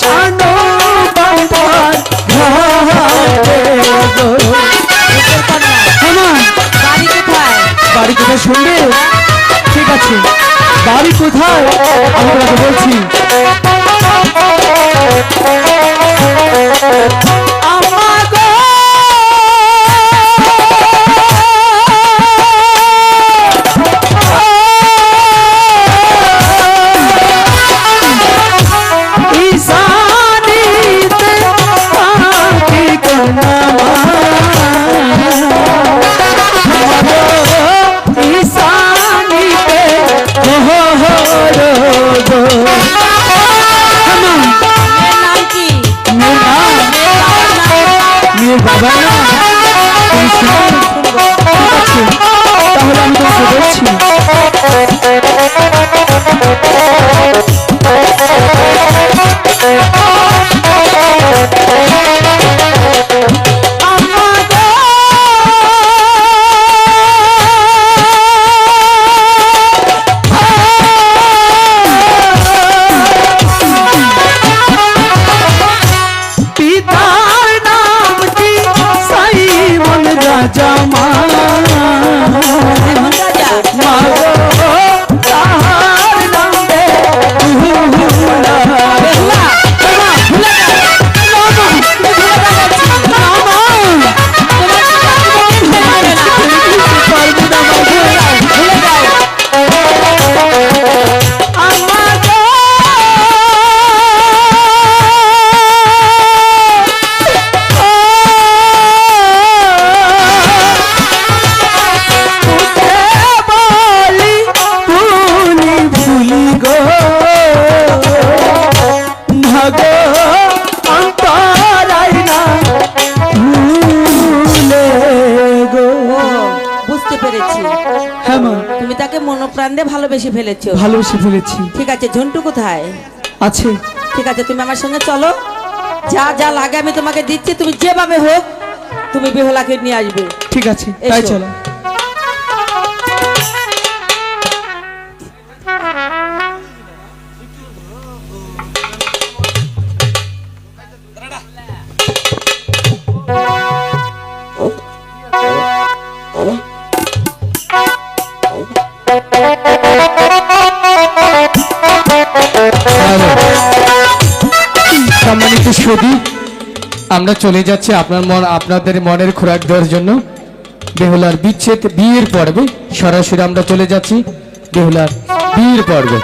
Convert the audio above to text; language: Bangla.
শানো বাবার ঘরে। গো হ্যাঁ বাড়ি কোথায়? বাড়ি কোথায় ঠিক আছে। বাড়ি কোথায়? আমি বলছি। Brasil, tá? জামা হ্যাঁ মা। তুমি তাকে মনোপ্রাণ দিয়ে ভালোবেসে ফেলেছো। ভালোবেসে ফেলেছি। ঠিক আছে ঝন্টু কোথায়? আছে। ঠিক আছে তুমি আমার সঙ্গে চলো। যা যা লাগে আমি তোমাকে দিচ্ছি তুমি যেভাবে হোক তুমি বেহলাকে নিয়ে আসবে। ঠিক আছে তাই চলো। সুদী। আমরা চলে যাচ্ছি আপনার মন আপনাদের মনের খোরাক দেওয়ার জন্য। বেহুলার বিচ্ছেদ বিয়ের পর্বে। সরাসরি আমরা চলে যাচ্ছি বেহুলার বিয়ের পর্বে।